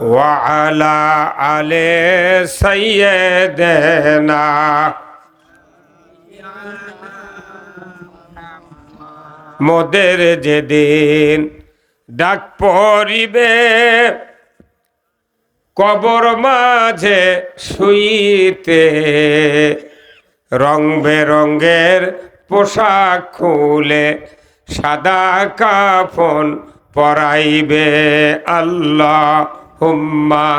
وعلى آل سيدنا মোদের যেদিন ডাক পরিবে কবর মাঝে শুইতে রং বেরঙ্গের পোশাক খুলে সাদা কাফন পরাইবে আল্লাহ হুম্মা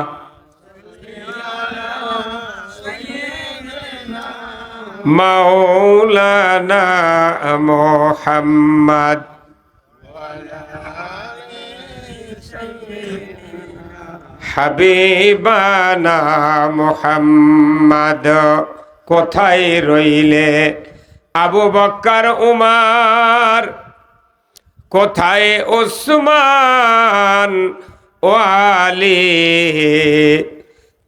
মাওলানা মোহাম্মদ। হাবিবানা মোহাম্মদ। কোথায় রইলে? আবু বক্কর উমার। কোথায় ওসমান? ও আলি,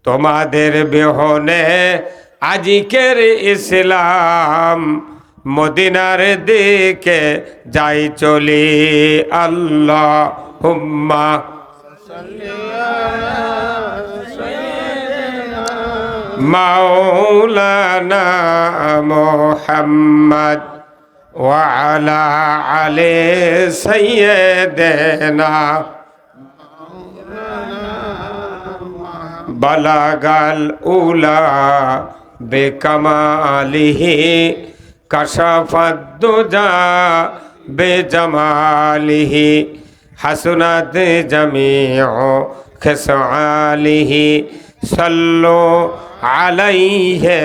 তোমাদের বেহনে আজিকের ইসলাম, মদিনার দিকে যাই চলি আল্লাহ হুম্মা মাওলানা মোহাম্মদ ওয়ালা আলে সৈয়দেনা বালাগাল উলা বেকামালিহি বেজমালিহি বেজামালিহি হাসুনাত জামিউ খেসালিহি সাল্লু আলাইহে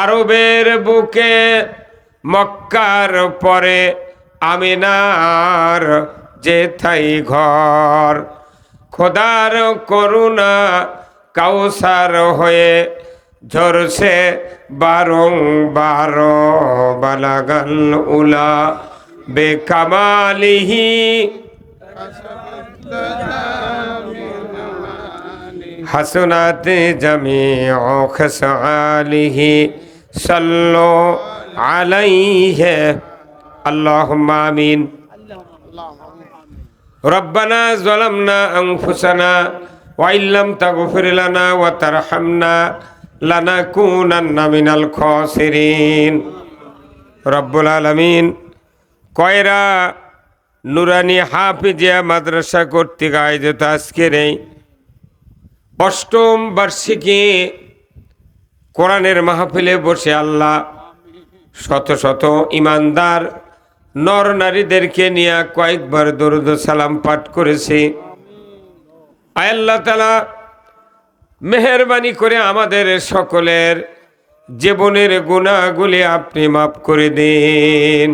আরবের বুকে মক্কার পরে আমিনার যে থাই ঘর। খোদার করুণা কাউসার হয়ে ঝরছে বারংবার বালাগান উলা, বেকামালিহি। হাসনাতে জমি অখসালিহি সল্লো আলাইহে। আল্লাহ মামিন রব্বানা জলমনা আংফুসানা ওয়াইল্লাম তাগফির লানা ওয়া তারহামনা লানা কুনান্না মিনাল খসিরিন। রব্বুল আলামিন কয়রা নুরানি হাফিজিয়া মাদ্রাসা কর্তৃক আয়োজিত আজকের এই অষ্টম বার্ষিকী কোরআনের মাহফিলে বসে আল্লাহ শত শত ইমানদার নর নারীদেরকে নিয়ে কয়েকবার দরুদ সালাম পাঠ করেছি। আল্লাহ তালা মেহরবানি করে আমাদের সকলের জীবনের গুণাগুলি আপনি মাফ করে দিন।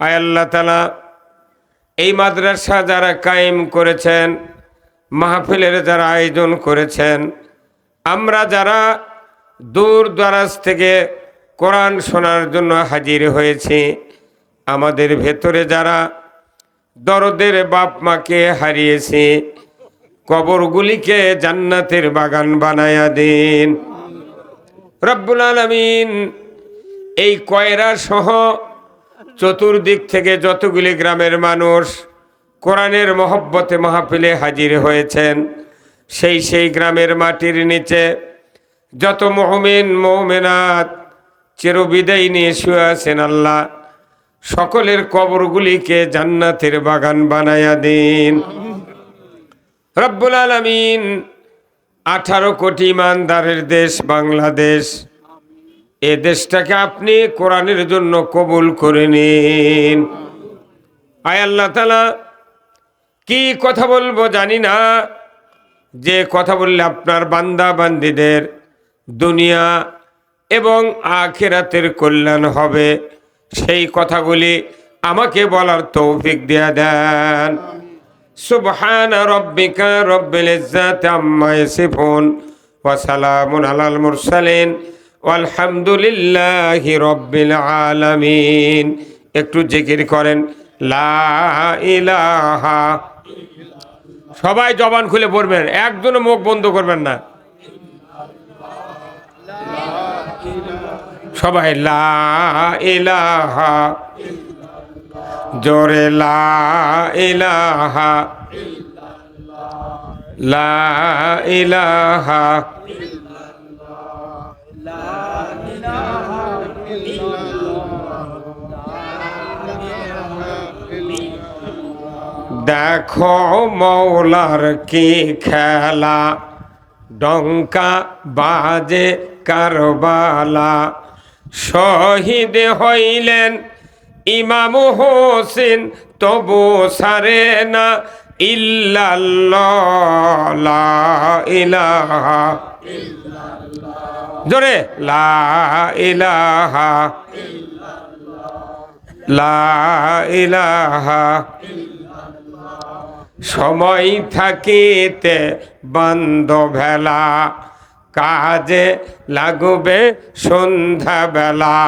আয় আল্লাহ তালা এই মাদ্রাসা যারা কায়েম করেছেন, মাহফিলের যারা আয়োজন করেছেন, আমরা যারা দূর দরাজ থেকে কোরআন শোনার জন্য হাজির হয়েছি আমাদের ভেতরে যারা দরদের বাপ মাকে হারিয়েছি, কবরগুলিকে জান্নাতের বাগান বানায়া দিন। রব্বুল আলমিন এই কয়রা সহ চতুর্দিক থেকে যতগুলি গ্রামের মানুষ কোরআনের মহব্বতে মাহফিলে হাজির হয়েছেন, সেই সেই গ্রামের মাটির নিচে যত মহমিন মহমেনাত চিরবিদায় নিয়ে শুয়ে আছেন আল্লাহ। সকলের কবরগুলিকে জান্নাতের বাগান বানায়া দিন। রব্বুল আলমিন আঠারো কোটি ইমানদারের দেশ বাংলাদেশ। এ দেশটাকে আপনি কোরআনের জন্য কবুল করে নিন। আয় আল্লাহ তালা কি কথা বলব জানি না। যে কথা বললে আপনার বান্দা বান্দিদের দুনিয়া এবং আখেরাতের কল্যাণ হবে। সেই কথাগুলি আমাকে বলার তৌফিক দিয়ে দেন। সুবহান রব্বিকা রব্বিল ইজ্জাতি আম্মা ইয়াসিফুন ওয়া সালামুন আলাল মুরসালিন। আলহামদুলিল্লাহি রব্বিল আলামিন। একটু জিকির করেন, লা ইলাহা। সবাই জবান খুলে পড়বেন, একজনও মুখ বন্ধ করবেন না। সবাই লা দেখো মৌলার কি খেলা ডঙ্কা বাজে কারবালা। শহীদ হইলেন ইমাম হোসেন তবু সারে না জোরে লা লা সময় থাকিতে বন্ধ ভেলা। কাজে লাগবে সন্ধ্যা বেলা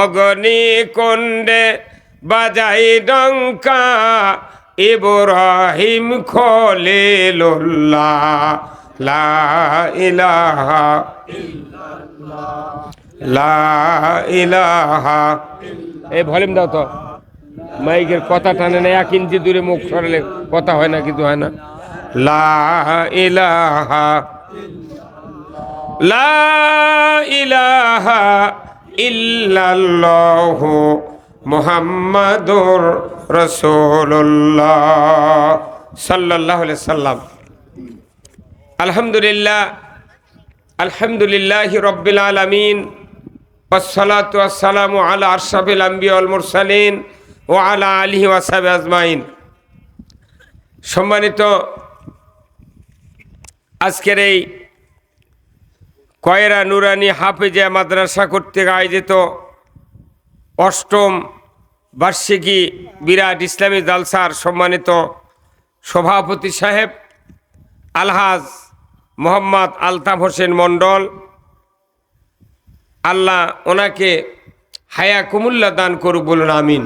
অগ্নি কুণ্ডে বাজাই ডঙ্কা ইব্রাহিম খলিলুল্লাহ লা ইলাহা লা ইলাহা এই ভলিউম দাও তো। মাইকের কথা টানে না, এক ইঞ্চি দূরে মুখ সরালে কথা হয় না কিন্তু হয় না। লা ইলাহা লা ইলাহা ইল্লাল্লাহু মুহাম্মাদুর রাসূলুল্লাহ সাল্লাল্লাহু আলাইহি সাল্লাম আলহামদুলিল্লাহ আলহামদুলিল্লাহি রাব্বিল আলামিন والصلاة والسلام على أشرف الأنبياء والمرسلين وعلى آله وصحبه أجمعين সম্মানিত আজকের এই কয়রা নুরানি হাফেজা মাদ্রাসা কর্তৃক আয়োজিত অষ্টম বার্ষিকী বিরাট ইসলামী জালসার সম্মানিত সভাপতি সাহেব আলহাজ মোহাম্মদ আলতাফ হোসেন মণ্ডল। আল্লাহ ওনাকে হায়া কুমুল্লা দান করুক বলুন, আমিন।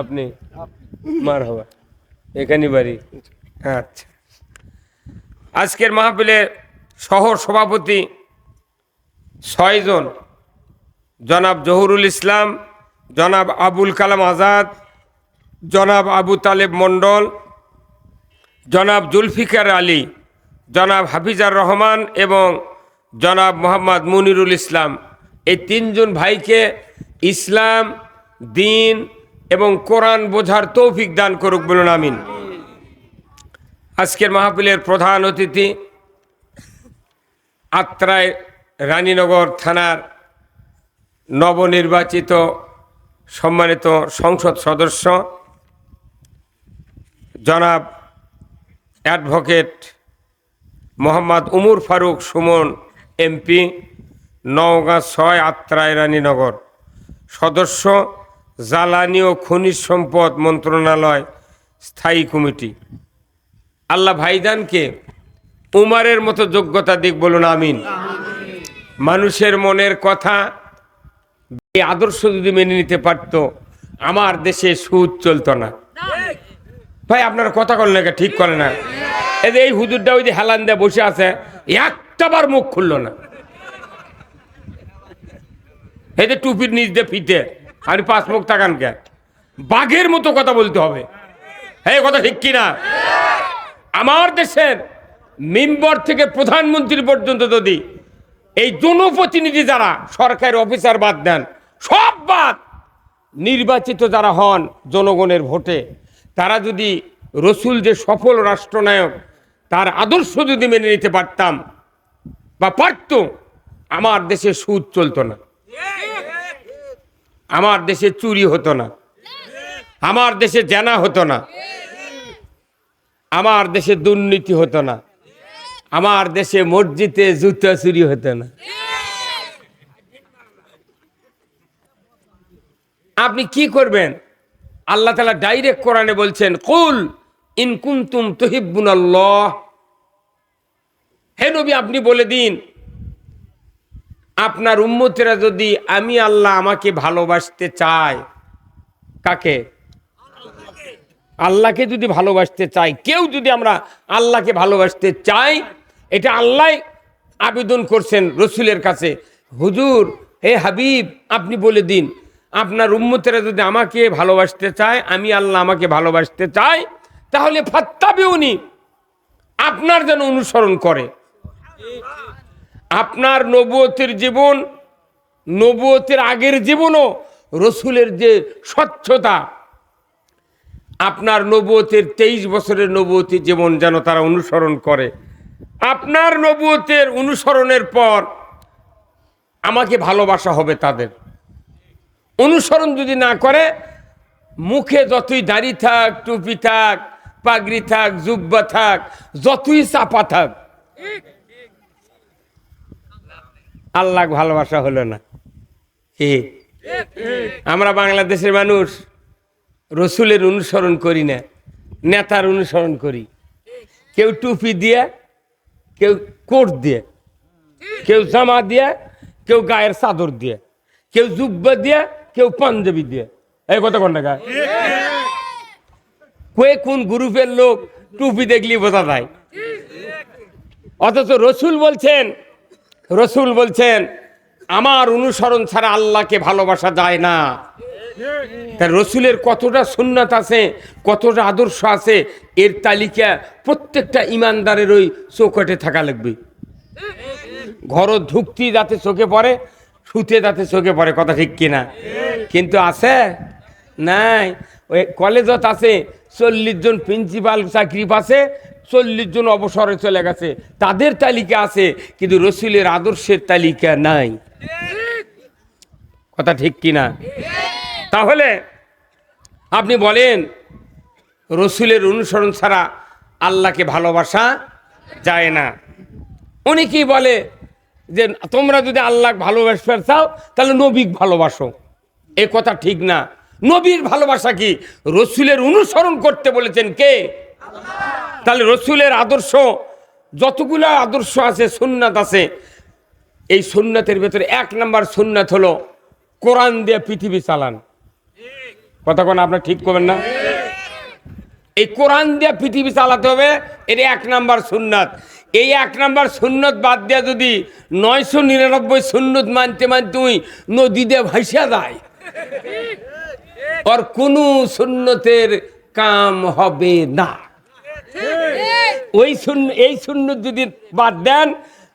আপনি মার হবা এখানে বাড়ি। আচ্ছা। আজকের মাহফিলের সহ সভাপতি ছয়জন। জনাব জহুরুল ইসলাম, জনাব আবুল কালাম আজাদ, জনাব আবু তালেব মণ্ডল, জনাব জুলফিকার আলী, জনাব হাফিজার রহমান এবং জনাব মোহাম্মদ মুনিরুল ইসলাম। এই তিনজন ভাইকে ইসলাম, দিন এবং কোরআন বোঝার তৌফিক দান করুক বলুন, আমিন। আজকের মাহফিলের প্রধান অতিথি আত্রায় রানীনগর থানার নবনির্বাচিত সম্মানিত সংসদ সদস্য, জনাব অ্যাডভোকেট মোহাম্মদ উমর ফারুক সুমন, এমপি, নওগাঁ ছয় আত্রায় রানীনগর। সদস্য, জ্বালানি ও খনিজ সম্পদ মন্ত্রণালয় স্থায়ী কমিটি। আল্লাহ ভাইজানকে উমারের মতো যোগ্যতা দিক বলুন, আমিন। মানুষের মনের কথা এই আদর্শ যদি মেনে নিতে পারতো, আমার দেশে সুদ চলতো না। ভাই, আপনার কথা করেন না, ঠিক করে না। এই যে এই হুজুরটা ওই যে হেলান দিয়ে বসে আছে, একটাবার মুখ খুললো না। এই যে টুপির নিচ দিয়ে ফিতে আমি পাঁচ মুখ তাকান কে? বাঘের মতো কথা বলতে হবে। হ্যাঁ কথা ঠিক কিনা? আমার দেশের মেম্বার থেকে প্রধানমন্ত্রী পর্যন্ত যদি এই জনপ্রতিনিধি যারা সরকারি অফিসার বাদ দেন, সব বাদ নির্বাচিত যারা হন জনগণের ভোটে, তারা যদি রসুল যে সফল রাষ্ট্রনায়ক, তার আদর্শ যদি মেনে নিতে পারতাম বা পারত আমার দেশে সুদ চলতো না। আমার দেশে চুরি হতো না। আমার দেশে জানা হতো না। আমার দেশে দুর্নীতি হতো না। আমার দেশে মসজিদে জুতা চুরি হতো না। আপনি কি করবেন? আল্লাহ তালা ডাইরেক্ট কোরআনে বলছেন, কুল ইনকুন্তুম তহিবুন আল্লাহ হে নবী, আপনি বলে দিন, আপনার উম্মতেরা যদি আমি আল্লাহ আমাকে ভালোবাসতে চায়, কাকে? আল্লাহকে যদি ভালোবাসতে চাই কেউ যদি আমরা আল্লাহকে ভালোবাসতে চাই এটা আল্লাহ আবেদন করছেন রসুলের কাছে। হুজুর, হে হাবিব, আপনি বলে দিন, আপনার উম্মতেরা যদি আমাকে ভালোবাসতে চায়, আমি আল্লাহ আমাকে ভালোবাসতে চাই, তাহলে ফাত্তাবে উনি আপনার যেন অনুসরণ করে। আপনার নবুয়তের জীবন, নবুয়তের আগের জীবনও রসুলের যে স্বচ্ছতা, আপনার নবুয়তের তেইশ বছরের নবুয়তি জীবন যেন তারা অনুসরণ করে। আপনার নবুয়তের অনুসরণের পর আমাকে ভালোবাসা হবে তাদের। অনুসরণ যদি না করে, মুখে যতই দাড়ি থাক, টুপি থাক, পাগড়ি থাক, জুব্বা থাক, যতই চাপা থাক আল্লাহ ভালোবাসা হলো না। কি? আমরা বাংলাদেশের মানুষ, রসুলের অনুসরণ করি না, নেতার অনুসরণ করি। কেউ টুপি দিয়ে কেউ কোট দিয়ে, কেউ জামা দিয়ে, কেউ গায়ের চাদর দিয়ে, কেউ জুব্বা দিয়ে, কেউ পাঞ্জাবি দিয়ে। এই কথা কোন টাকা কয়ে কোন গ্রুপের লোক টুপি দেখলি বোঝা যায়? অথচ রসুল বলছেন রসুল বলছেন, আমার অনুসরণ ছাড়া আল্লাহকে ভালোবাসা যায় না। তার রসুলের কতটা সুন্নাত আছে, কতটা আদর্শ আছে, এর তালিকা প্রত্যেকটা ইমানদারের ওই চৌকটে থাকা লাগবে। ঘর ঢুকতি যাতে চোখে পড়ে শুতে যাতে চোখে পড়ে, কথা ঠিক কিনা? কিন্তু আছে? নাই। ওই কলেজত আছে, চল্লিশ জন প্রিন্সিপাল চাকরি পাশে চল্লিশ জন অবসরে চলে গেছে। তাদের তালিকা আছে, কিন্তু রসুলের আদর্শের তালিকা নাই। কথা ঠিক কিনা? তাহলে আপনি বলেন, রসুলের অনুসরণ ছাড়া আল্লাহকে ভালোবাসা যায় না। অনেকেই বলে যে, তোমরা যদি আল্লাহ ভালোবাসতে চাও, তাহলে নবীক ভালোবাসো। এ কথা ঠিক না। নবীর ভালোবাসা কি? রসুলের অনুসরণ করতে বলেছেন কে? তাহলে রসুলের আদর্শ, যতগুলো আদর্শ আছে, সুন্নাত আছে, এই সুন্নাতের ভেতরে এক নাম্বার সুন্নাত হলো কোরআন দিয়ে পৃথিবী চালান। কোন আপনার ঠিক করবেন না? এই কোরআন দিয়ে পৃথিবী চালাতে হবে এর এক নাম্বার সুন্নাত। এই এক নাম্বার সুন্নত বাদ দেওয়া যদি নয়শো নিরানব্বই সুন্নত মানতে মানতে তুই নদী দিয়ে ভাসিয়া যায়, ওর কোনো সুন্নতের কাম হবে না। ওই শূন্য এই শূন্য যদি বাদ দেন,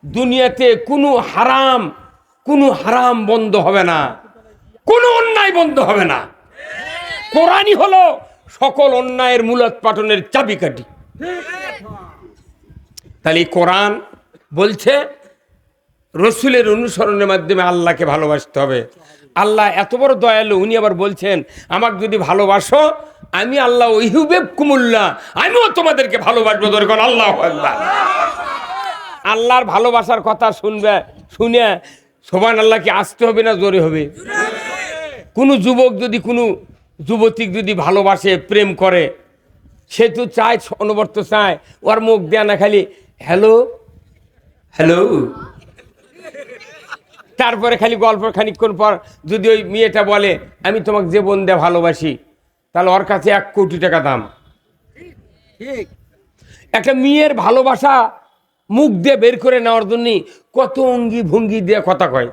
দুনিয়াতে কোনো হারাম কোনো হারাম বন্ধ হবে না, কোনো অন্যায় বন্ধ হবে না। কোরআনই হলো সকল অন্যায়ের মূলত পাঠনের চাবিকাঠি। তাহলে কোরআন বলছে, রসুলের অনুসরণের মাধ্যমে আল্লাহকে ভালোবাসতে হবে। আল্লাহ এত বড় দয়ালু, উনি আবার বলছেন, আমাকে যদি ভালোবাসো, আমি আল্লাহ ওইহুবেব কুমুল্লা আমিও তোমাদেরকে ভালোবাসবো। দরকার আল্লাহ। আল্লাহর ভালোবাসার কথা শুনবে, শুনে সোবান আল্লাহকে আসতে হবে না জোরে হবে? কোনো যুবক যদি কোনো যুবতীক যদি ভালোবাসে প্রেম করে সে তো চায় অনবর্ত চায়। ওর মুখ দেয়া না খালি হ্যালো? হ্যালো? তারপরে খালি গল্প খানিকক্ষণ পর যদি ওই মেয়েটা বলে আমি তোমাকে যে বোন দেয়া ভালোবাসি তাহলে ওর কাছে এক কোটি টাকা দাম। একটা মেয়ের ভালোবাসা মুখ দিয়ে বের করে নেওয়ার জন্য কত অঙ্গি ভঙ্গি দিয়ে কথা কয়।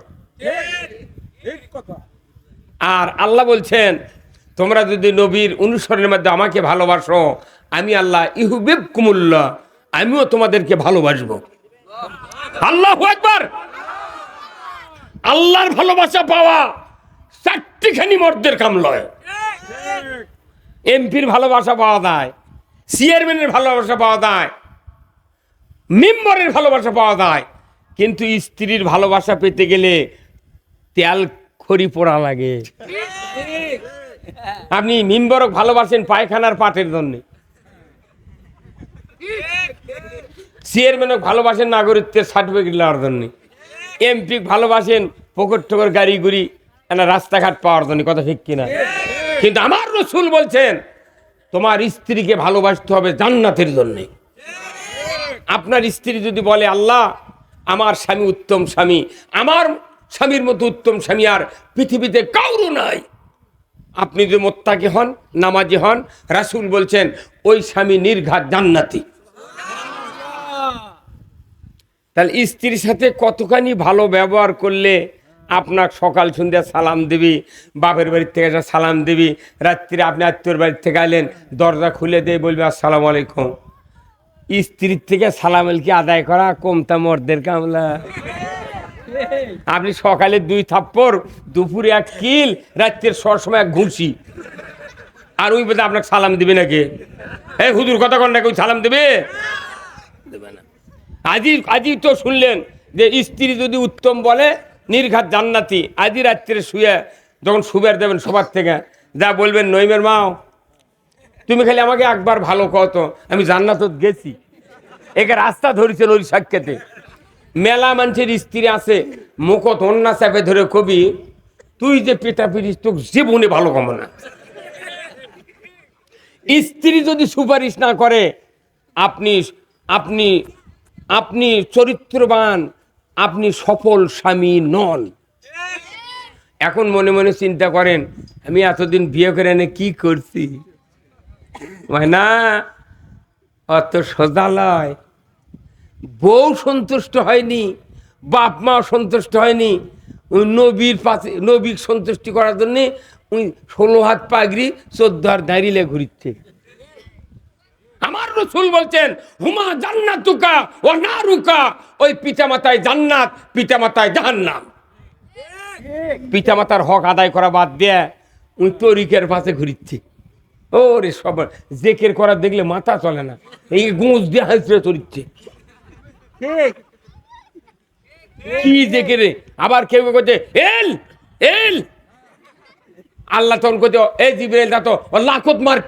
আর আল্লাহ বলছেন তোমরা যদি নবীর অনুসরণের মধ্যে আমাকে ভালোবাসো, আমি আল্লাহ ইহুবেব কুমুল্লা আমিও তোমাদেরকে ভালোবাসবো। আল্লাহ একবার আল্লাহর ভালোবাসা পাওয়া চারটিখানি মর্দের কাম লয়। এমপির ভালোবাসা পাওয়া যায়, চেয়ারম্যানের ভালোবাসা পাওয়া যায়, মেম্বারের ভালোবাসা পাওয়া যায়, কিন্তু স্ত্রীর ভালোবাসা পেতে গেলে তেল খড়ি পোড়া লাগে। আপনি মেম্বারক ভালোবাসেন পায়খানার পাটের জন্য। চেয়ারম্যানক ভালোবাসেন নাগরিকত্বের সার্টিফিকেট নেওয়ার জন্য। এমপি ভালোবাসেন পকর টকর গাড়ি গুড়ি রাস্তাঘাট পাওয়ার জন্য, কথা ঠিক কিনা? কিন্তু আমার রসুল বলছেন, তোমার স্ত্রীকে ভালোবাসতে হবে জান্নাতের জন্যে। আপনার স্ত্রী যদি বলে, আল্লাহ, আমার স্বামী উত্তম স্বামী, আমার স্বামীর মতো উত্তম স্বামী আর পৃথিবীতে কাউরও নাই। আপনি যদি মোত্তাকি হন, নামাজি হন, রাসুল বলছেন, ওই স্বামী নির্ঘাত জান্নাতি। তাহলে স্ত্রীর সাথে কতখানি ভালো ব্যবহার করলে আপনার সকাল সন্ধ্যা সালাম দিবি, বাপের বাড়ির থেকে এসে সালাম দিবি, রাত্রিরে আপনি আত্মীয়র বাড়ির থেকে আইলেন, দরজা খুলে দিয়ে বলবে, আসসালামু আলাইকুম। স্ত্রীর থেকে সালামেল কি আদায় করা, কমতা মর্দের কামলা। আপনি সকালে দুই থাপ্পড় দুপুরে এক কিল রাত্রের সর সময় এক ঘুষি আর ওই বোধহয় আপনাকে সালাম দিবে নাকি? এই হুদুর কথা কন নাকি ওই সালাম দেবে? দেবে না। আজই আজই তো শুনলেন যে স্ত্রী যদি উত্তম বলে নির্ঘাত জান্নাতি আজই রাত্রে শুয়ে যখন সুবের দেবেন সবার থেকে যা বলবেন নইমের মাও তুমি খালি আমাকে একবার ভালো কত আমি জান্নাত গেছি। একে রাস্তা ধরেছেন ওই সাক্ষাতে মেলা মানুষের স্ত্রী আছে, মুখত অন্যা চাপে ধরে কবি, তুই যে পেটা পিটিস তোর জীবনে ভালো কম না। স্ত্রী যদি সুপারিশ না করে, আপনি আপনি আপনি চরিত্রবান, আপনি সফল স্বামী নন। এখন মনে মনে চিন্তা করেন, আমি এতদিন বিয়ে করে এনে কি করছি? না অত সোজা লয় বউ সন্তুষ্ট হয়নি, বাপ মাও সন্তুষ্ট হয়নি নবীর পাশে, নবীর সন্তুষ্টি করার জন্যে ওই ষোলো হাত পাগড়ি, চোদ্দ হাত দাঁড়িয়ে ঘুরিচ্ছে। আমার রসুল বলছেন, হুমা জান্নাতুকা ও না রুকা ওই পিতামাতায় জান্নাত, পিতামাতায় জাহান্নাম। পিতামাতার হক আদায় করা বাদ দিয়ে ওই তরিকের পাশে ঘুরিচ্ছে। ও রে সব জেকের করা দেখলে মাথা চলে না। এই গুঁজ দিয়ে হাসতে কি? জেকে রে? আবার কেউ করছে এল এল। আল্লাহ তখন করছে এই জিব্রাইল তা তো লাখত মার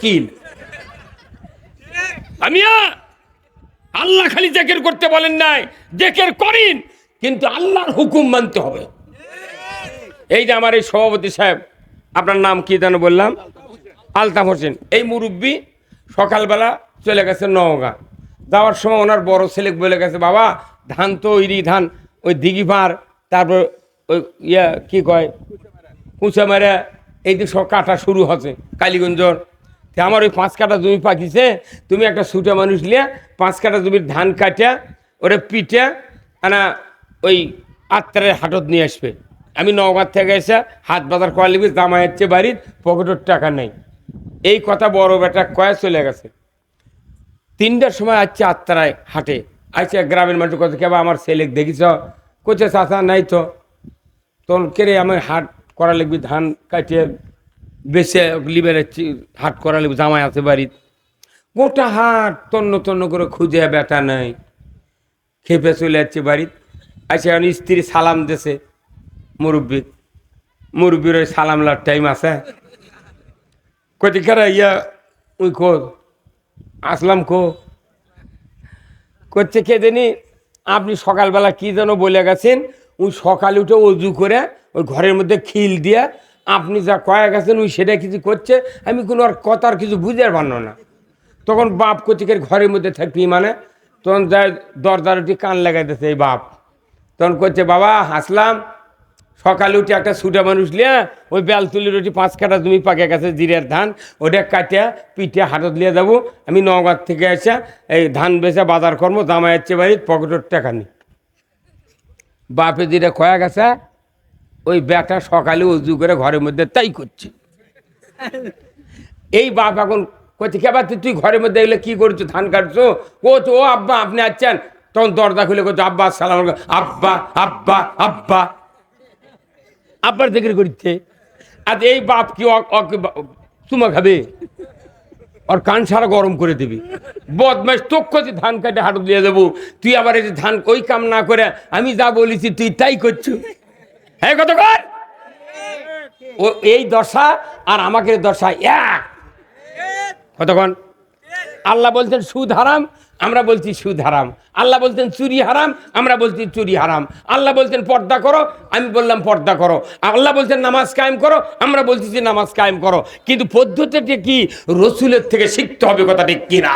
আমিয়া, আল্লাহ খালি জেকের করতে বলেন নাই, জেকের করিন, কিন্তু আল্লাহর হুকুম মানতে হবে। এই যে আমার এই সভাপতি সাহেব, আপনার নাম কি যেন বললাম? আলতাফ হোসেন। এই মুরব্বী সকালবেলা চলে গেছে নওগাঁ। যাওয়ার সময় ওনার বড় ছেলে বলে গেছে, বাবা, ধান তো ওইরি ধান। ওই দিঘি পার তারপর ওই ইয়া, কী কয়? কুচা মেরে এই যে সব কাটা শুরু হচ্ছে কালীগঞ্জর। তে আমার ওই পাঁচ কাটা জমি পাকিছে, তুমি একটা ছুটে মানুষ নিয়ে পাঁচ কাটা জমির ধান কাটিয়া, ওরে পিঠে আনা ওই আত্মারের হাটত নিয়ে আসবে। আমি নওগাঁ থেকে এসে হাত বাজার করা লিখবি জামাই হচ্ছে বাড়ির পকেটের টাকা নেই। এই কথা বড় বেটা কয়ে চলে গেছে। তিনটার সময় আসছে আত্মারায় হাটে। আসছে গ্রামের মানুষ কত কেবা আমার ছেলে দেখিছ? কোচে চাষা নাই তো। তোর কেরে আমার হাট করা লিখবি ধান কাটিয়ে বেছে লিবে হাট করা লিখবি জামাই আছে বাড়ির গোটা হাট তন্ন তন্ন করে খুঁজে, বেটা নাই। খেপে চলে যাচ্ছে বাড়ির আসে এখন স্ত্রী সালাম দেছে, মুরব্বী। মুরব্বীর সালাম লার টাইম আছে। কতি কারা ইয়া, ওই কো আসলাম কো। করছে কে জানি, আপনি সকালবেলা কি যেন বলে গেছেন, ওই সকালে উঠে অজু করে ওই ঘরের মধ্যে খিল দিয়ে আপনি যা কয়ে গেছেন, ওই সেটা কিছু করছে, আমি কোনো আর কথার কিছু বুঝতে পারল না। তখন বাপ কচিকের ঘরের মধ্যে থাকবি মানে তখন যায় দরজারটি কান লাগাইতেছে এই বাপ। তখন করছে, বাবা হাসলাম সকালে উঠে একটা ছুটা মানুষ লিয়া ওই বেল তুলি রুটি পাঁচ কাটা জমি পাকে গেছে, জিরের ধান, ওটা কাটিয়া পিঠে হাটত লিয়ে যাব। আমি নগাঁ থেকে এসে এই ধান বেচে বাজার কর্ম জামাই যাচ্ছে বাড়ির পকেটের টাকা নেই। বাপে যেটা কয়া গেছে, ওই ব্যাটা সকালে উজু করে ঘরের মধ্যে তাই করছে। এই বাপ এখন করছে কেবার তুই ঘরের মধ্যে এগুলো কি করছ, ধান কাটছো? ও তো, ও আব্বা, আপনি আসছেন। তখন দরজা খুলে করছ আব্বা সালাম। আব্বা আব্বা আব্বা। আব্বার জিকির করিতে। আর এই বাপ কি চুমা খাবে? আর কান সারা গরম করে দিবি। বদমাস তোক করছি ধান কাটে হাটত দিয়ে দেবো। তুই আবার এই ধান, ওই কাম না করে আমি যা বলেছি তুই তাই করছু। হ্যাঁ কত কর। ও, এই দশা আর আমাকে দশা এক। কতক্ষণ আল্লাহ বলছেন, সুদ হারাম আমরা বলছি সুদ হারাম। আল্লাহ বলতেন চুরি হারাম, আমরা বলছি চুরি হারাম। আল্লাহ বলতেন পর্দা করো, আমি বললাম পর্দা করো। আল্লাহ বলতেন নামাজ কায়েম করো, আমরা বলছি যে নামাজ কায়েম করো। কিন্তু পদ্ধতিটা কি? রসুলের থেকে শিখতে হবে কথাটি কিনা?